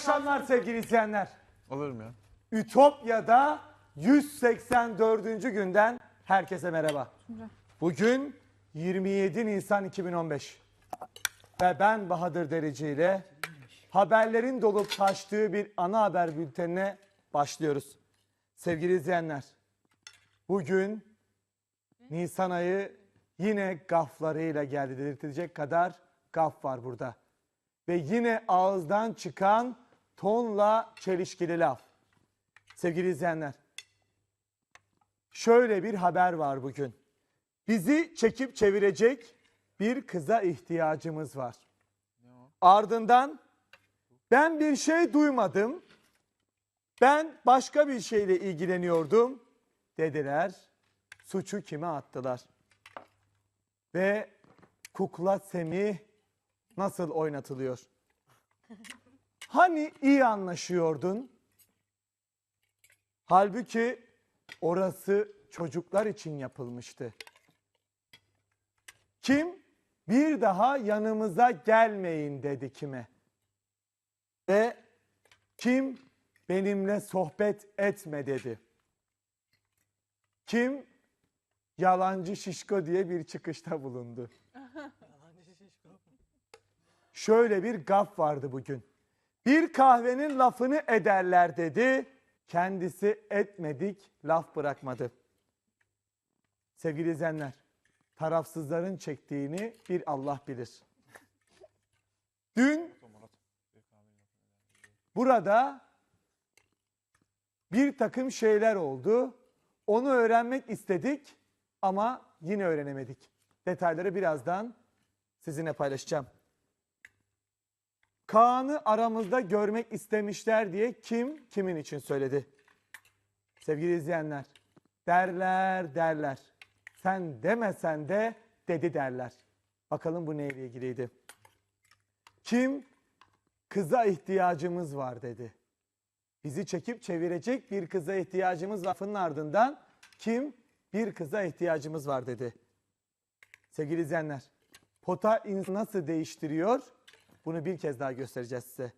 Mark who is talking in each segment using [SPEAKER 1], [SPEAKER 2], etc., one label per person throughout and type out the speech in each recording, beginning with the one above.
[SPEAKER 1] akşamlar sevgili izleyenler.
[SPEAKER 2] Alırım ya.
[SPEAKER 1] Ütopya'da 184. günden herkese merhaba. Bugün 27 Nisan 2015 ve ben Bahadır Derici ile haberlerin dolup taştığı bir ana haber bültenine başlıyoruz. Sevgili izleyenler, bugün Nisan ayı yine gaflarıyla geldi dedirtilecek kadar gaf var burada. Ve yine ağızdan çıkan tonla çelişkili laf. Sevgili izleyenler, şöyle bir haber var bugün. Bizi çekip çevirecek bir kıza ihtiyacımız var. Ardından ben bir şey duymadım. Ben başka bir şeyle ilgileniyordum dediler. Suçu kime attılar? Ve kukla Semih nasıl oynatılıyor? Hani iyi anlaşıyordun? Halbuki orası çocuklar için yapılmıştı. Kim bir daha yanımıza gelmeyin dedi kime? Ve kim benimle sohbet etme dedi. Kim yalancı şişko diye bir çıkışta bulundu. Şöyle bir gaf vardı bugün. Bir kahvenin lafını ederler dedi. Kendisi etmedik, laf bırakmadı. Sevgili izleyenler, tarafsızların çektiğini bir Allah bilir. Dün burada bir takım şeyler oldu. Onu öğrenmek istedik ama yine öğrenemedik. Detayları birazdan sizinle paylaşacağım. Kaan'ı aramızda görmek istemişler diye kim kimin için söyledi? Sevgili izleyenler, derler derler. Sen demesen de dedi derler. Bakalım bu neyle ilgiliydi? Kim kıza ihtiyacımız var dedi. Bizi çekip çevirecek bir kıza ihtiyacımız lafının ardından kim bir kıza ihtiyacımız var dedi. Sevgili izleyenler, pota nasıl değiştiriyor? Bunu bir kez daha göstereceğiz size.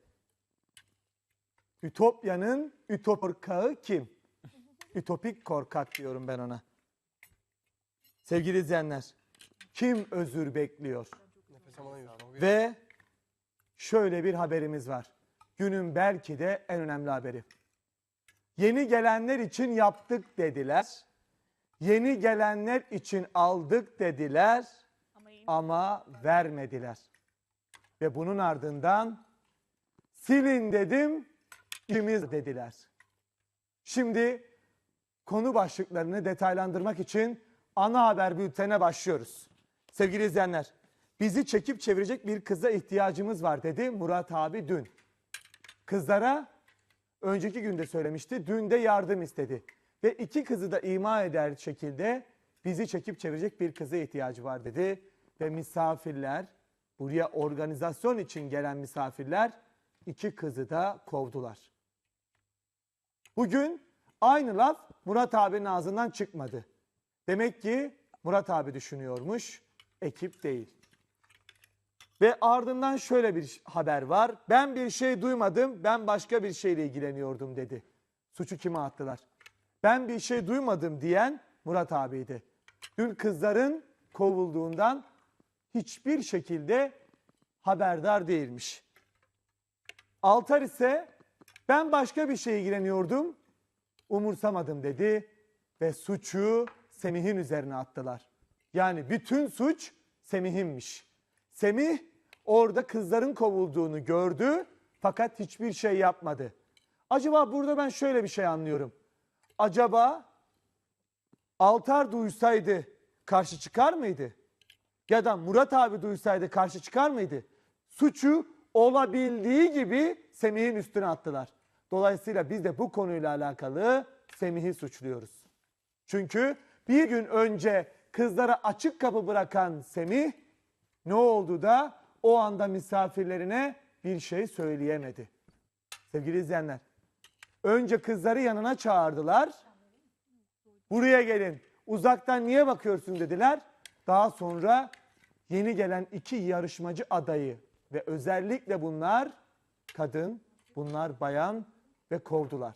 [SPEAKER 1] Ütopya'nın ütopurkağı kim? Ütopik korkak diyorum ben ona. Sevgili izleyenler, kim özür bekliyor? Ve şöyle bir haberimiz var. Günün belki de en önemli haberi. Yeni gelenler için yaptık dediler. Yeni gelenler için aldık dediler ama vermediler. Ve bunun ardından silin dedim, ikimiz dediler. Şimdi konu başlıklarını detaylandırmak için ana haber bültenine başlıyoruz. Sevgili izleyenler, bizi çekip çevirecek bir kıza ihtiyacımız var dedi Murat abi dün. Kızlara önceki günde söylemişti, dün de yardım istedi. Ve iki kızı da ima eder şekilde bizi çekip çevirecek bir kıza ihtiyacı var dedi. Ve misafirler, buraya organizasyon için gelen misafirler iki kızı da kovdular. Bugün aynı laf Murat abinin ağzından çıkmadı. Demek ki Murat abi düşünüyormuş, ekip değil. Ve ardından şöyle bir haber var. Ben bir şey duymadım, ben başka bir şeyle ilgileniyordum dedi. Suçu kime attılar? Ben bir şey duymadım diyen Murat abiydi. Dün kızların kovulduğundan hiçbir şekilde haberdar değilmiş. Altar ise ben başka bir şeye ilgileniyordum, umursamadım dedi ve suçu Semih'in üzerine attılar. Yani bütün suç Semih'inmiş. Semih orada kızların kovulduğunu gördü fakat hiçbir şey yapmadı. Acaba burada ben şöyle bir şey anlıyorum. Acaba Altar duysaydı karşı çıkar mıydı? Ya da Murat abi duysaydı karşı çıkar mıydı? Suçu olabildiği gibi Semih'in üstüne attılar. Dolayısıyla biz de bu konuyla alakalı Semih'i suçluyoruz. Çünkü bir gün önce kızlara açık kapı bırakan Semih ne oldu da o anda misafirlerine bir şey söyleyemedi. Sevgili izleyenler, önce kızları yanına çağırdılar. Buraya gelin. Uzaktan niye bakıyorsun dediler. Daha sonra yeni gelen iki yarışmacı adayı ve özellikle bunlar kadın Bunlar bayan ve kovdular.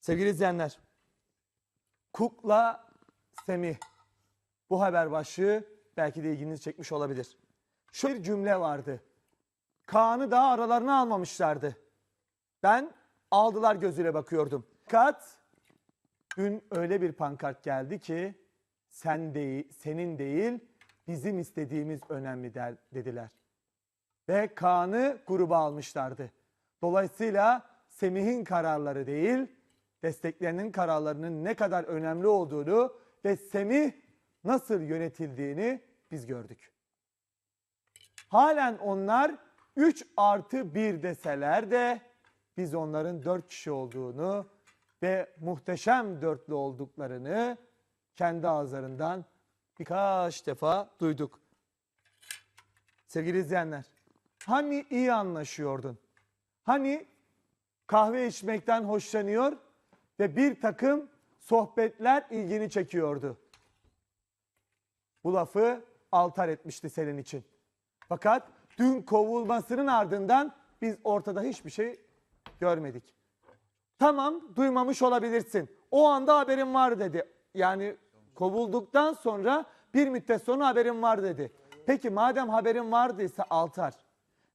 [SPEAKER 1] Sevgili izleyenler, Kukla Semih. Bu haber başlığı belki de ilginizi çekmiş olabilir. Şu bir cümle vardı. Kaan'ı daha aralarına almamışlardı. Ben aldılar gözüyle bakıyordum. Fakat dün öyle bir pankart geldi ki sen değil, senin değil bizim istediğimiz önemli der, dediler. Ve Kaan'ı gruba almışlardı. Dolayısıyla Semih'in kararları değil, destekleyenlerin kararlarının ne kadar önemli olduğunu ve Semih nasıl yönetildiğini biz gördük. Halen onlar 3 artı 1 deseler de biz onların 4 kişi olduğunu ve muhteşem dörtlü olduklarını kendi ağızlarından birkaç defa duyduk. Sevgili izleyenler, hani iyi anlaşıyordun? Hani kahve içmekten hoşlanıyor ve bir takım sohbetler ilgini çekiyordu. Bu lafı altar etmişti senin için. Fakat dün kovulmasının ardından biz ortada hiçbir şey görmedik. Tamam duymamış olabilirsin. O anda haberin var dedi. Yani kovulduktan sonra bir müddet sonra haberin var dedi. Peki madem haberin vardıysa altar.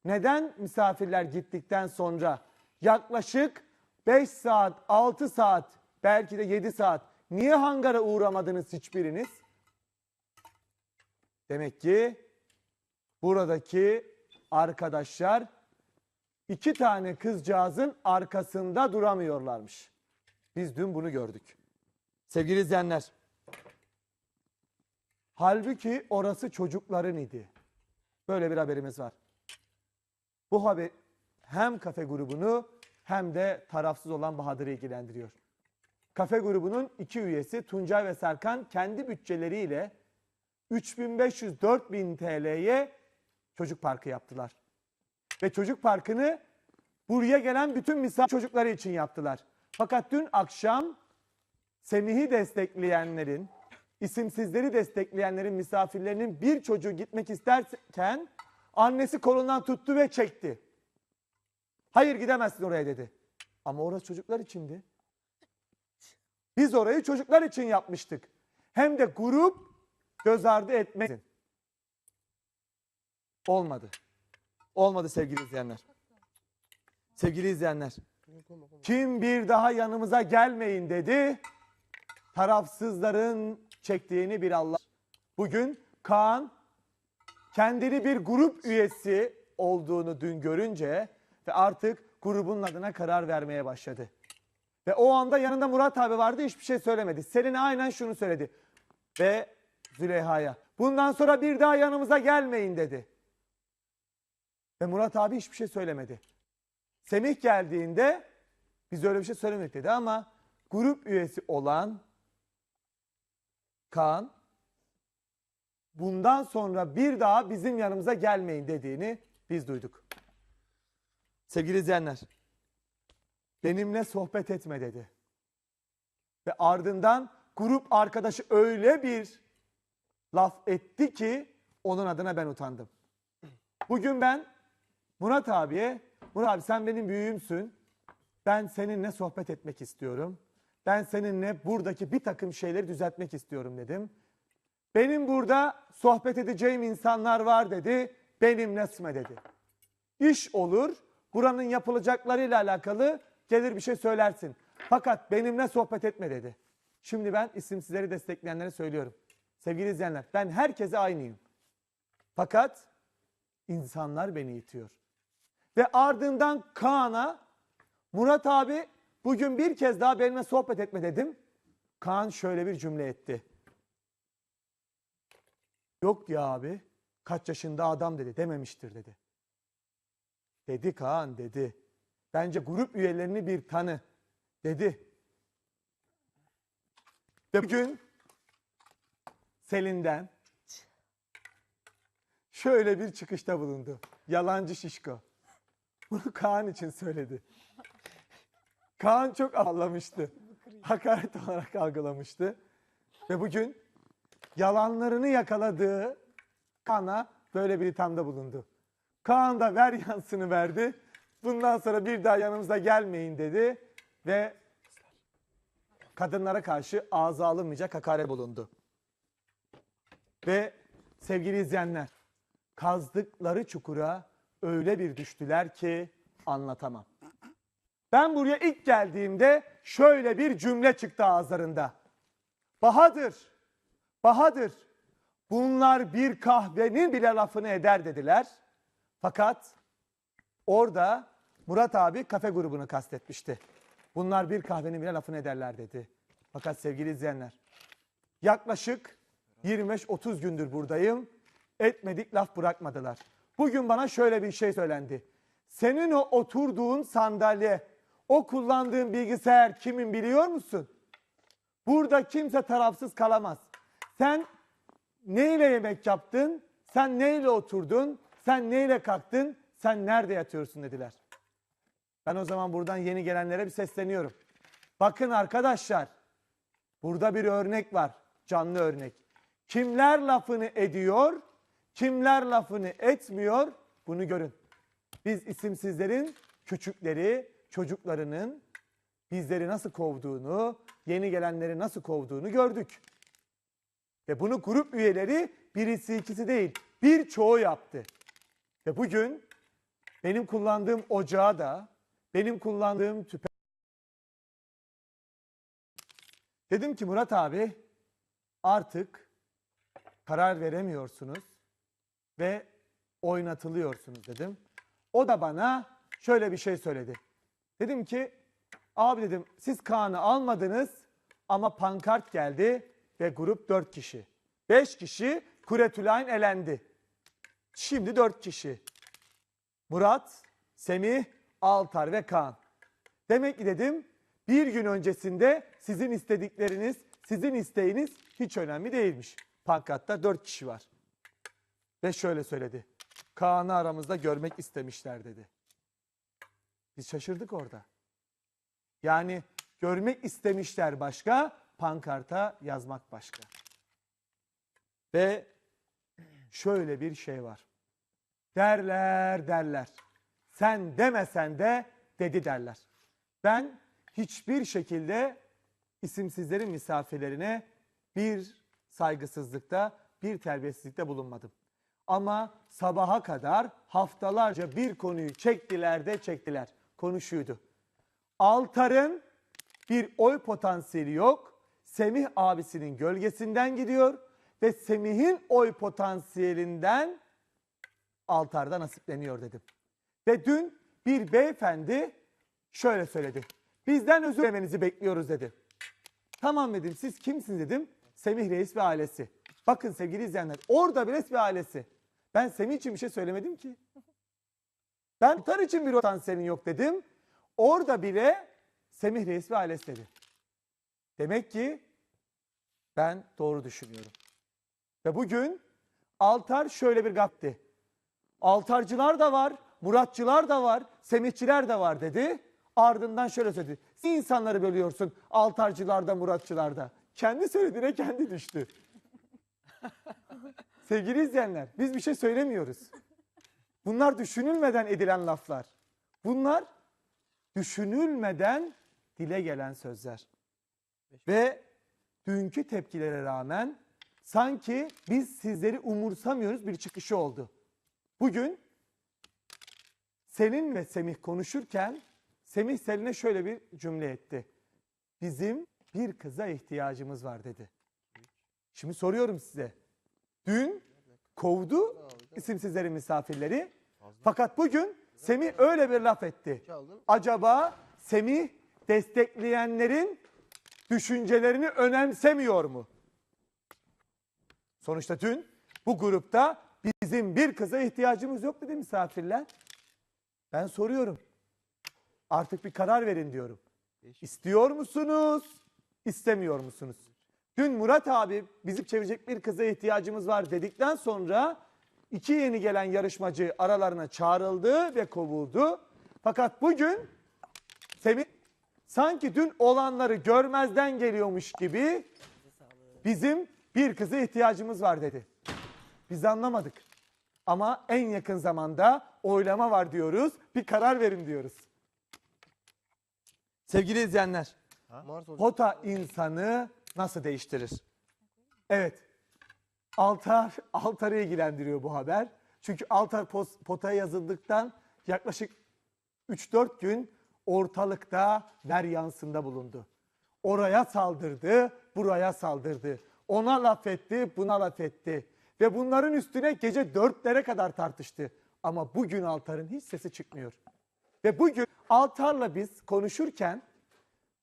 [SPEAKER 1] Neden misafirler gittikten sonra yaklaşık 5 saat, 6 saat, belki de 7 saat niye hangara uğramadınız hiçbiriniz? Demek ki buradaki arkadaşlar iki tane kızcağızın arkasında duramıyorlarmış. Biz dün bunu gördük. Sevgili izleyenler, halbuki orası çocukların idi. Böyle bir haberimiz var. Bu haber hem kafe grubunu hem de tarafsız olan Bahadır'ı ilgilendiriyor. Kafe grubunun iki üyesi Tuncay ve Serkan kendi bütçeleriyle 3500-4000 TL'ye çocuk parkı yaptılar. Ve çocuk parkını buraya gelen bütün misafir çocukları için yaptılar. Fakat dün akşam Semih'i destekleyenlerin, isimsizleri destekleyenlerin misafirlerinin bir çocuğu gitmek isterken annesi kolundan tuttu ve çekti. Hayır gidemezsin oraya dedi. Ama orası çocuklar içindi. Biz orayı çocuklar için yapmıştık. Hem de grup göz ardı etmek. Olmadı. Olmadı sevgili izleyenler. Sevgili izleyenler. Kim bir daha yanımıza gelmeyin dedi. Tarafsızların çektiğini bir Allah. Bugün Kaan kendini bir grup üyesi olduğunu dün görünce ve artık grubun adına karar vermeye başladı. Ve o anda yanında Murat abi vardı hiçbir şey söylemedi. Selin'e aynen şunu söyledi. Ve Züleyha'ya bundan sonra bir daha yanımıza gelmeyin dedi. Ve Murat abi hiçbir şey söylemedi. Semih geldiğinde biz öyle bir şey söylemedik dedi ama grup üyesi olan Kaan bundan sonra bir daha bizim yanımıza gelmeyin dediğini biz duyduk. Sevgili izleyenler, benimle sohbet etme dedi. Ve ardından grup arkadaşı öyle bir laf etti ki onun adına ben utandım. Bugün ben Murat abiye, Murat abi sen benim büyüğümsün. Ben seninle sohbet etmek istiyorum. Ben seninle buradaki bir takım şeyleri düzeltmek istiyorum dedim. Benim burada sohbet edeceğim insanlar var dedi. Benimle sıme dedi. İş olur, buranın yapılacaklarıyla alakalı gelir bir şey söylersin. Fakat benimle sohbet etme dedi. Şimdi ben isimsizleri destekleyenlere söylüyorum. Sevgili izleyenler ben herkese aynıyım. Fakat insanlar beni itiyor. Ve ardından Kaan'a Murat abi bugün bir kez daha benimle sohbet etme dedim. Kaan şöyle bir cümle etti. Yok ya abi kaç yaşında adam dedi dememiştir dedi. Dedi Kaan dedi. Bence grup üyelerini bir tanı dedi. Ve bugün Selin'den şöyle bir çıkışta bulundu. Yalancı şişko. Bunu Kaan için söyledi. Kaan çok ağlamıştı. Hakaret olarak algılamıştı. Ve bugün yalanlarını yakaladığı Kaan'a böyle bir ithamda bulundu. Kaan da ver yansını verdi Bundan sonra bir daha yanımıza gelmeyin dedi ve kadınlara karşı ağza alınmayacak hakaret bulundu. Ve sevgili izleyenler, kazdıkları çukura öyle bir düştüler ki anlatamam. Ben buraya ilk geldiğimde şöyle bir cümle çıktı ağızlarında. Bahadır, Bahadır, bunlar bir kahvenin bile lafını eder dediler. Fakat orada Murat abi kafe grubunu kastetmişti. Bunlar bir kahvenin bile lafını ederler dedi. Fakat sevgili izleyenler, yaklaşık 25-30 gündür buradayım. Etmedik laf bırakmadılar. Bugün bana şöyle bir şey söylendi. Senin o oturduğun sandalye, o kullandığın bilgisayar kimin biliyor musun? Burada kimse tarafsız kalamaz. Sen neyle yemek yaptın? Sen neyle oturdun? Sen neyle kalktın? Sen nerede yatıyorsun dediler. Ben o zaman buradan yeni gelenlere bir sesleniyorum. Bakın arkadaşlar, burada bir örnek var, canlı örnek. Kimler lafını ediyor, kimler lafını etmiyor bunu görün. Biz isimsizlerin küçükleri, çocuklarının bizleri nasıl kovduğunu, yeni gelenleri nasıl kovduğunu gördük. Ve bunu grup üyeleri birisi ikisi değil, birçoğu yaptı. Ve bugün benim kullandığım ocağı da, benim kullandığım tüpe... Dedim ki Murat abi artık karar veremiyorsunuz ve oynatılıyorsunuz dedim. O da bana şöyle bir şey söyledi. Dedim ki abi dedim siz Kaan'ı almadınız ama pankart geldi ve grup 4 kişi. 5 kişi Kuretülayn elendi. Şimdi 4 kişi. Murat, Semih, Altar ve Kaan. Demek ki dedim bir gün öncesinde sizin istedikleriniz, sizin isteğiniz hiç önemli değilmiş. Pankartta 4 kişi var. Ve şöyle söyledi. Kaan'ı aramızda görmek istemişler dedi. Biz şaşırdık orada. Yani görmek istemişler başka, pankarta yazmak başka. Ve şöyle bir şey var. Derler derler. Sen demesen de dedi derler. Ben hiçbir şekilde isimsizlerin misafirlerine bir saygısızlıkta, bir terbiyesizlikte bulunmadım. Ama sabaha kadar haftalarca bir konuyu çektiler de çektiler. Konu şuydu. Altar'ın bir oy potansiyeli yok. Semih abisinin gölgesinden gidiyor ve Semih'in oy potansiyelinden altarda nasipleniyor dedim. Ve dün bir beyefendi şöyle söyledi. Bizden özür dilemenizi bekliyoruz dedi. Tamam dedim siz kimsiniz dedim. Semih Reis ve ailesi. Bakın sevgili izleyenler orada bir Reis ve ailesi. Ben Semih için bir şey söylemedim ki. Ben Altar için bir potansiyelin yok dedim. Orada bile Semih Reis ve ailesi dedi. Demek ki ben doğru düşünüyorum. Ve bugün altar şöyle bir gapti. Altarcılar da var, Muratçılar da var, Semihçiler de var dedi. Ardından şöyle söyledi. Siz insanları bölüyorsun altarcılarda, Muratçılarda. Kendi söylediğine kendi düştü. Sevgili izleyenler, biz bir şey söylemiyoruz. Bunlar düşünülmeden edilen laflar. Bunlar düşünülmeden dile gelen sözler. Ve dünkü tepkilere rağmen sanki biz sizleri umursamıyoruz bir çıkışı oldu. Bugün Selin ve Semih konuşurken Semih Selin'e şöyle bir cümle etti. Bizim bir kıza ihtiyacımız var dedi. Şimdi soruyorum size. Dün kovdu isimsizlerin misafirleri. Fakat bugün Semih öyle bir laf etti. Acaba Semih destekleyenlerin düşüncelerini önemsemiyor mu? Sonuçta dün bu grupta bizim bir kıza ihtiyacımız yok dedi misafirler. Ben soruyorum. Artık bir karar verin diyorum. İstiyor musunuz? İstemiyor musunuz? Dün Murat abi bizi çevirecek bir kıza ihtiyacımız var dedikten sonra iki yeni gelen yarışmacı aralarına çağrıldı ve kovuldu. Fakat bugün Semih sanki dün olanları görmezden geliyormuş gibi bizim bir kıza ihtiyacımız var dedi. Biz anlamadık. Ama en yakın zamanda oylama var diyoruz. Bir karar verin diyoruz. Sevgili izleyenler, pota insanı nasıl değiştirir? Evet, altar, altarı ilgilendiriyor bu haber. Çünkü altar potaya yazıldıktan yaklaşık 3-4 gün ortalıkta ver yansında bulundu. Oraya saldırdı, buraya saldırdı. Ona laf etti, buna laf etti. Ve bunların üstüne gece dörtlere kadar tartıştı. Ama bugün altarın hiç sesi çıkmıyor. Ve bugün altarla biz konuşurken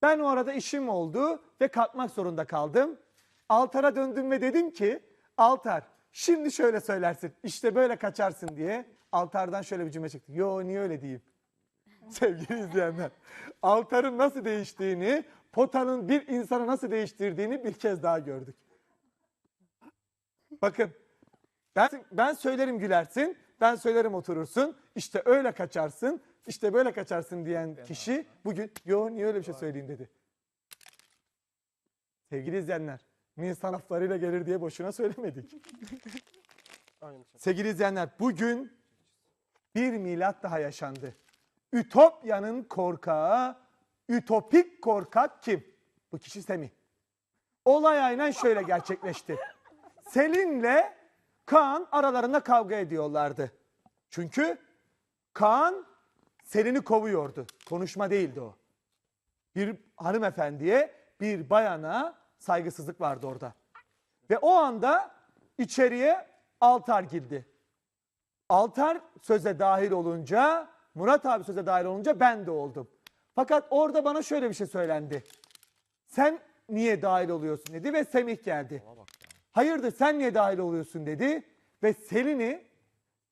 [SPEAKER 1] ben o arada işim oldu ve kalkmak zorunda kaldım. Altar'a döndüm ve dedim ki Altar şimdi şöyle söylersin işte böyle kaçarsın diye. Altar'dan şöyle bir cümle çıktı. Yo niye öyle diyeyim? Sevgili izleyenler. Altar'ın nasıl değiştiğini, potanın bir insanı nasıl değiştirdiğini bir kez daha gördük. Bakın ben, ben söylerim gülersin, ben söylerim oturursun, işte öyle kaçarsın, işte böyle kaçarsın diyen kişi bugün yo niye öyle bir şey söyleyeyim dedi. Sevgili izleyenler, Nisan haflarıyla gelir diye boşuna söylemedik. Sevgili izleyenler, bugün bir milat daha yaşandı. Ütopya'nın korkağı, ütopik korkak kim? Bu kişi Semih. Olay aynen şöyle gerçekleşti. Selin'le Kaan aralarında kavga ediyorlardı. Çünkü Kaan Selin'i kovuyordu. Konuşma değildi o. Bir hanımefendiye, bir bayana saygısızlık vardı orada. Ve o anda içeriye Altar girdi. Altar söze dahil olunca, Murat abi söze dahil olunca ben de oldum. Fakat orada bana şöyle bir şey söylendi. Sen niye dahil oluyorsun dedi ve Semih geldi. Hayırdır sen niye dahil oluyorsun dedi ve Selin'i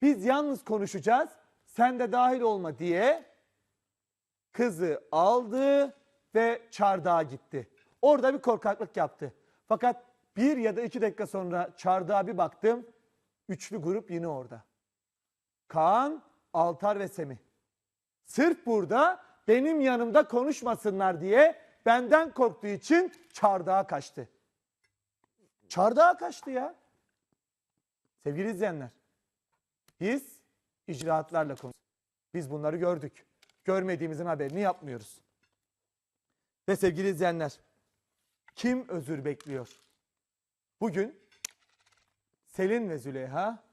[SPEAKER 1] biz yalnız konuşacağız sen de dahil olma diye kızı aldı ve çardağa gitti. Orada bir korkaklık yaptı. Fakat bir ya da iki dakika sonra çardağa bir baktım. Üçlü grup yine orada. Kaan, Altar ve Semih. Sırf burada benim yanımda konuşmasınlar diye benden korktuğu için çardağa kaçtı. Çardağa kaçtı ya. Sevgili izleyenler, biz icraatlarla konuşuyoruz. Biz bunları gördük. Görmediğimizin haberini yapmıyoruz. Ve sevgili izleyenler, kim özür bekliyor? Bugün Selin ve Züleyha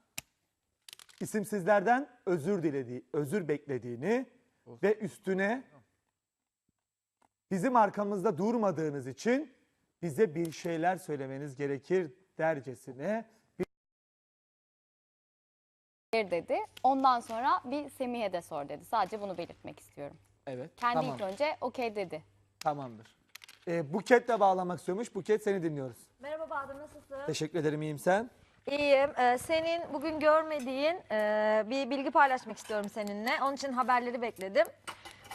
[SPEAKER 1] isimsizlerden özür dilediği, özür beklediğini ve üstüne bizim arkamızda durmadığınız için bize bir şeyler söylemeniz gerekir dercesine
[SPEAKER 2] Hayır dedi. Ondan sonra bir Semih'e de sor dedi. Sadece bunu belirtmek istiyorum.
[SPEAKER 1] evet
[SPEAKER 2] Kendi
[SPEAKER 1] tamam,
[SPEAKER 2] ilk önce okey dedi.
[SPEAKER 1] tamamdır. Ee, Buket de bağlamak istiyormuş. Buket seni dinliyoruz.
[SPEAKER 3] Merhaba Bahadır nasılsın?
[SPEAKER 1] Teşekkür ederim iyiyim sen.
[SPEAKER 3] İyiyim. Ee, senin bugün görmediğin e, bir bilgi paylaşmak istiyorum seninle. Onun için haberleri bekledim.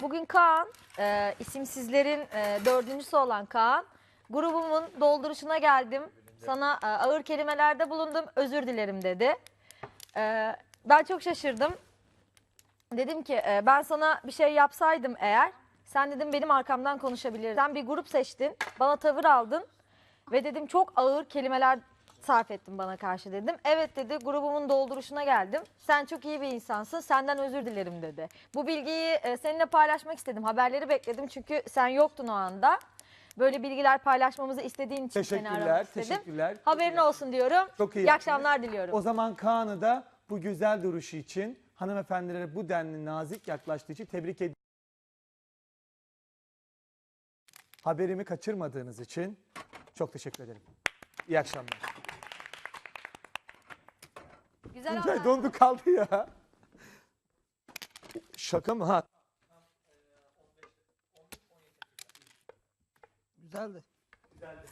[SPEAKER 3] Bugün Kaan, e, isimsizlerin e, dördüncüsü olan Kaan, grubumun dolduruşuna geldim. Sana e, ağır kelimelerde bulundum, özür dilerim dedi. E, ben çok şaşırdım. Dedim ki e, ben sana bir şey yapsaydım eğer, sen dedim benim arkamdan konuşabilirdin. Sen bir grup seçtin, bana tavır aldın. Ve dedim çok ağır kelimeler sarf ettin bana karşı dedim. Evet dedi grubumun dolduruşuna geldim. Sen çok iyi bir insansın senden özür dilerim dedi. Bu bilgiyi e, seninle paylaşmak istedim. Haberleri bekledim çünkü sen yoktun o anda. Böyle bilgiler paylaşmamızı istediğin için seni
[SPEAKER 1] Teşekkürler,
[SPEAKER 3] aramak istedim.
[SPEAKER 1] teşekkürler.
[SPEAKER 3] Haberin olsun diyorum.
[SPEAKER 1] Çok iyi
[SPEAKER 3] İyi
[SPEAKER 1] yaptınız.
[SPEAKER 3] akşamlar diliyorum.
[SPEAKER 1] O zaman Kaan'ı da bu güzel duruşu için, hanımefendilere bu denli nazik yaklaştığı için tebrik ediyorum. Haberimi kaçırmadığınız için çok teşekkür ederim. İyi akşamlar.
[SPEAKER 3] Güzel
[SPEAKER 1] Tuncay dondu kaldı ya. Şaka mı ha?
[SPEAKER 4] Güzeldi.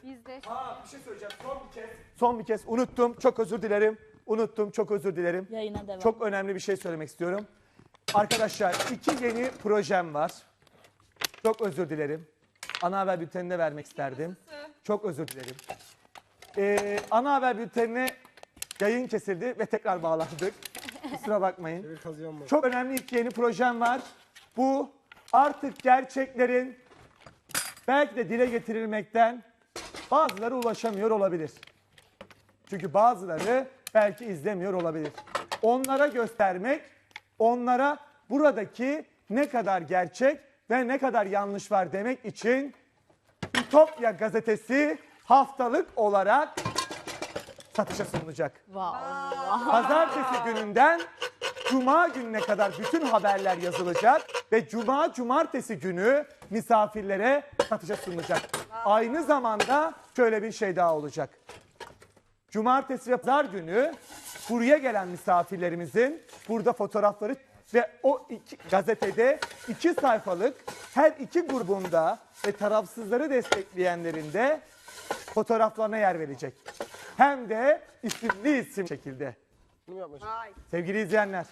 [SPEAKER 2] Bizde
[SPEAKER 1] Aa, bir şey söyleyeceğim. Son bir kez. Son bir kez. Unuttum. Çok özür dilerim. Unuttum. Çok özür dilerim.
[SPEAKER 4] Yayına devam.
[SPEAKER 1] Çok önemli bir şey söylemek istiyorum. Arkadaşlar iki yeni projem var. Çok özür dilerim. Ana haber bültenine vermek isterdim. Çok özür dilerim. Ee, ana haber bültenine yayın kesildi ve tekrar bağlandık. Kusura bakmayın. Çok önemli iki yeni projem var. Bu artık gerçeklerin belki de dile getirilmekten bazıları ulaşamıyor olabilir. Çünkü bazıları belki izlemiyor olabilir. Onlara göstermek, onlara buradaki ne kadar gerçek ve ne kadar yanlış var demek için Ütopya gazetesi haftalık olarak satışa sunulacak. Pazartesi gününden Cuma gününe kadar bütün haberler yazılacak ve Cuma cumartesi günü misafirlere satışa sunulacak. Aynı zamanda şöyle bir şey daha olacak. Cumartesi ve pazar günü buraya gelen misafirlerimizin burada fotoğrafları ve o iki gazetede iki sayfalık her iki grubunda ve tarafsızları destekleyenlerin de fotoğraflarına yer verecek. Hem de isimli isim şekilde. Sevgili izleyenler,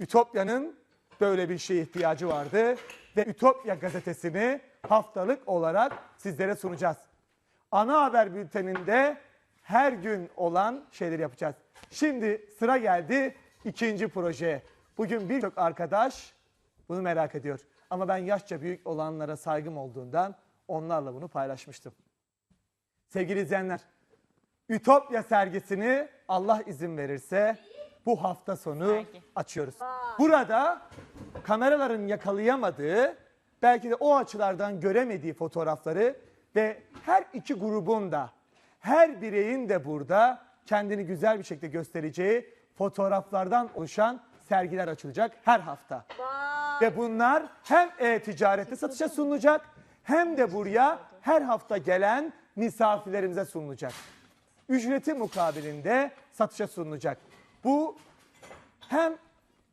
[SPEAKER 1] Ütopya'nın böyle bir şeye ihtiyacı vardı ve Ütopya gazetesini haftalık olarak sizlere sunacağız. Ana haber bülteninde her gün olan şeyleri yapacağız. Şimdi sıra geldi ikinci projeye. Bugün birçok arkadaş bunu merak ediyor. Ama ben yaşça büyük olanlara saygım olduğundan onlarla bunu paylaşmıştım. Sevgili izleyenler, Ütopya sergisini Allah izin verirse bu hafta sonu
[SPEAKER 2] Sergi.
[SPEAKER 1] açıyoruz. Burada kameraların yakalayamadığı, belki de o açılardan göremediği fotoğrafları ve her iki grubun da, her bireyin de burada kendini güzel bir şekilde göstereceği fotoğraflardan oluşan sergiler açılacak her hafta. Ve bunlar hem e-ticarette satışa sunulacak hem de buraya her hafta gelen misafirlerimize sunulacak. Ücreti mukabilinde satışa sunulacak. Bu hem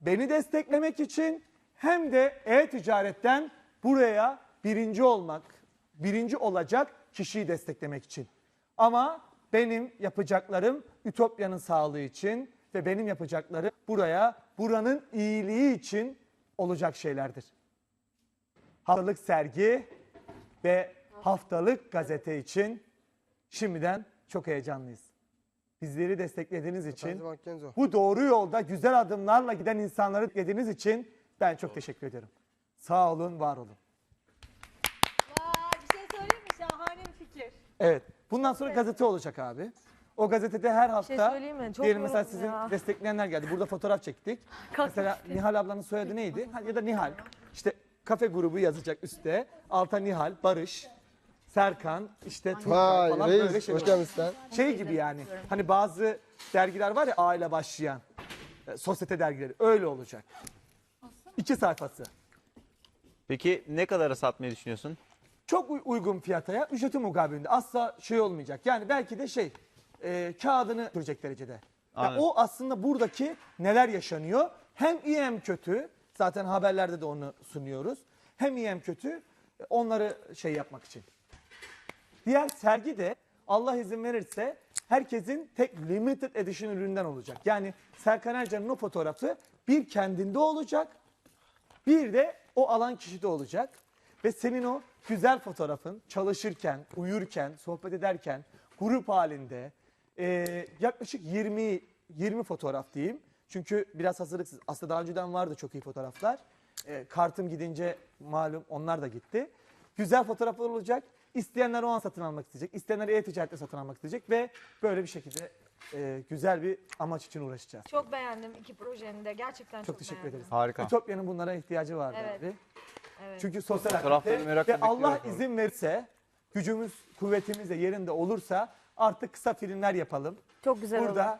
[SPEAKER 1] beni desteklemek için hem de e-ticaretten buraya birinci olmak, birinci olacak kişiyi desteklemek için. Ama benim yapacaklarım Ütopya'nın sağlığı için ve benim yapacaklarım buraya, buranın iyiliği için olacak şeylerdir. Haftalık sergi ve haftalık gazete için şimdiden çok heyecanlıyız. Bizleri desteklediğiniz için, bu doğru yolda güzel adımlarla giden insanları etkilediğiniz için ben çok teşekkür ediyorum. Sağ olun, var olun.
[SPEAKER 4] Vay bir şey söyleyeyim mi? Şahane bir fikir.
[SPEAKER 1] Evet. Bundan sonra gazete olacak abi. O gazetede her hafta
[SPEAKER 3] söyleyeyim mi? Çok
[SPEAKER 1] diyelim mesela sizin
[SPEAKER 3] ya.
[SPEAKER 1] destekleyenler geldi. Burada fotoğraf çektik. mesela Nihal ablanın soyadı neydi? Ha, ya da Nihal. İşte kafe grubu yazacak üstte. Alta Nihal, Barış, Serkan, işte Tuğkan
[SPEAKER 5] Vay
[SPEAKER 1] falan böyle
[SPEAKER 5] reis
[SPEAKER 1] şey.
[SPEAKER 5] hoş geldin sen.
[SPEAKER 1] Şey gibi yani. Hani bazı dergiler var ya A ile başlayan. e, Sosyete dergileri. Öyle olacak. İki sayfası.
[SPEAKER 6] Peki ne kadara satmayı düşünüyorsun?
[SPEAKER 1] çok uy- uygun fiyata ya ücreti mukabilinde asla şey olmayacak. Yani belki de şey e, kağıdını görecek derecede. Ya
[SPEAKER 6] Anladım.
[SPEAKER 1] o aslında buradaki neler yaşanıyor hem iyi hem kötü zaten haberlerde de onu sunuyoruz. Hem iyi hem kötü e, onları şey yapmak için. Diğer sergi de Allah izin verirse herkesin tek limited edition üründen olacak. Yani Serkan Ercan'ın o fotoğrafı bir kendinde olacak bir de o alan kişide olacak. Ve senin o güzel fotoğrafın çalışırken, uyurken, sohbet ederken, grup halinde e, yaklaşık 20 20 fotoğraf diyeyim. Çünkü biraz hazırlıksız. Aslında daha önceden vardı çok iyi fotoğraflar. E, kartım gidince malum onlar da gitti. Güzel fotoğraflar olacak. İsteyenler o an satın almak isteyecek. İsteyenler e-ticarette satın almak isteyecek. Ve böyle bir şekilde e, güzel bir amaç için uğraşacağız.
[SPEAKER 3] Çok beğendim iki projeni de. Gerçekten çok,
[SPEAKER 1] Çok teşekkür
[SPEAKER 3] beğendim.
[SPEAKER 1] ederiz.
[SPEAKER 6] Harika.
[SPEAKER 1] Ütopya'nın bunlara ihtiyacı vardı
[SPEAKER 3] Evet.
[SPEAKER 1] abi.
[SPEAKER 3] Evet.
[SPEAKER 1] Çünkü sosyal
[SPEAKER 6] Fotoğrafları
[SPEAKER 1] aktivite
[SPEAKER 6] merakla
[SPEAKER 1] ve Allah
[SPEAKER 6] bekliyoruz.
[SPEAKER 1] izin verirse, gücümüz, kuvvetimiz de yerinde olursa artık kısa filmler yapalım.
[SPEAKER 3] Çok güzel oldu.
[SPEAKER 1] Burada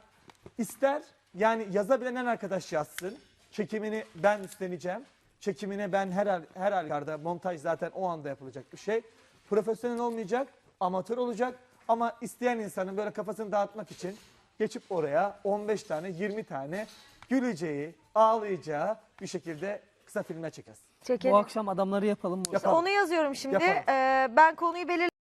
[SPEAKER 1] ister yani yazabilen arkadaş yazsın. Çekimini ben üstleneceğim. Çekimine ben her hal- her halükarda montaj zaten o anda yapılacak bir şey. Profesyonel olmayacak, amatör olacak ama isteyen insanın böyle kafasını dağıtmak için geçip oraya 15 tane, 20 tane güleceği, ağlayacağı bir şekilde kısa filmler çekeceğiz.
[SPEAKER 3] Çekelim.
[SPEAKER 7] Bu akşam adamları yapalım. Bu
[SPEAKER 1] Yapalım.
[SPEAKER 3] Onu yazıyorum şimdi. Ee, ben konuyu belirledim.